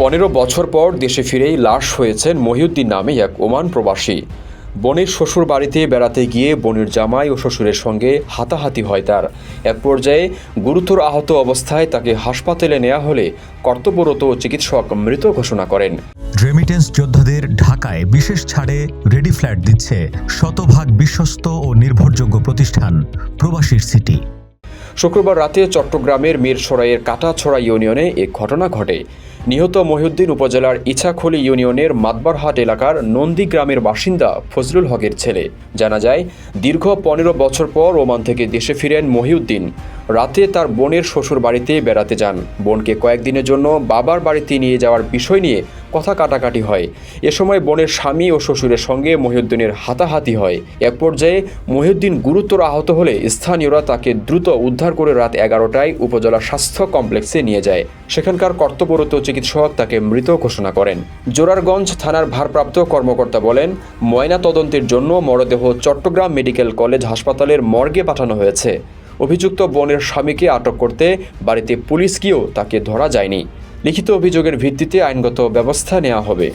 পনেরো বছর পর দেশে ফিরেই লাশ হয়েছেন মহিউদ্দিন নামে এক ওমান প্রবাসী। বোনের শ্বশুর বাড়িতে বেড়াতে গিয়ে বোনের জামাই ও শ্বশুরের সঙ্গে হাতাহাতি হয় তার। এক পর্যায়ে গুরুতর আহত অবস্থায় তাকে হাসপাতালে নেওয়া হলে কর্তব্যরত চিকিৎসক মৃত ঘোষণা করেন। রেমিটেন্স যোদ্ধাদের ঢাকায় বিশেষ ছাড়ে রেডি ফ্ল্যাট দিচ্ছে শতভাগ বিশ্বস্ত ও নির্ভরযোগ্য প্রতিষ্ঠান প্রবাসীর সিটি। শুক্রবার রাতে চট্টগ্রামের মিরসরাইয়ের কাটাছড়া ইউনিয়নে এ ঘটনা ঘটে। নিহত মহিউদ্দিন উপজেলার ইছাখলি ইউনিয়নের মাতবারহাট এলাকার নন্দী গ্রামের বাসিন্দা ফজলুল হকের ছেলে। জানা যায়, দীর্ঘ পনেরো বছর পর ওমান থেকে দেশে ফিরেন মহিউদ্দিন। রাতে তার বোনের শ্বশুর বাড়িতে বেড়াতে যান। বোনকে কয়েকদিনের জন্য বাবার বাড়িতে নিয়ে যাওয়ার বিষয় নিয়ে কথা কাটাকাটি হয়। এ সময় বোনের স্বামী ও শ্বশুরের সঙ্গে মহিউদ্দিনের হাতাহাতি হয়। এক পর্যায়ে মহিউদ্দিন গুরুতর আহত হলে স্থানীয়রা তাকে দ্রুত উদ্ধার করে রাত এগারোটায় উপজেলা স্বাস্থ্য কমপ্লেক্সে নিয়ে যায়। সেখানকার কর্তব্যরত চিকিৎসক তাকে মৃত ঘোষণা করেন। জোরারগঞ্জ থানার ভারপ্রাপ্ত কর্মকর্তা বলেন, ময়না তদন্তের জন্য মরদেহ চট্টগ্রাম মেডিকেল কলেজ হাসপাতালের মর্গে পাঠানো হয়েছে। অভিযুক্ত বোনের স্বামীকে আটক করতে বাড়িতে পুলিশ গিয়েও তাকে ধরা যায়নি। লিখিত অভিযোগের ভিত্তিতে আইনগত ব্যবস্থা নেওয়া হবে।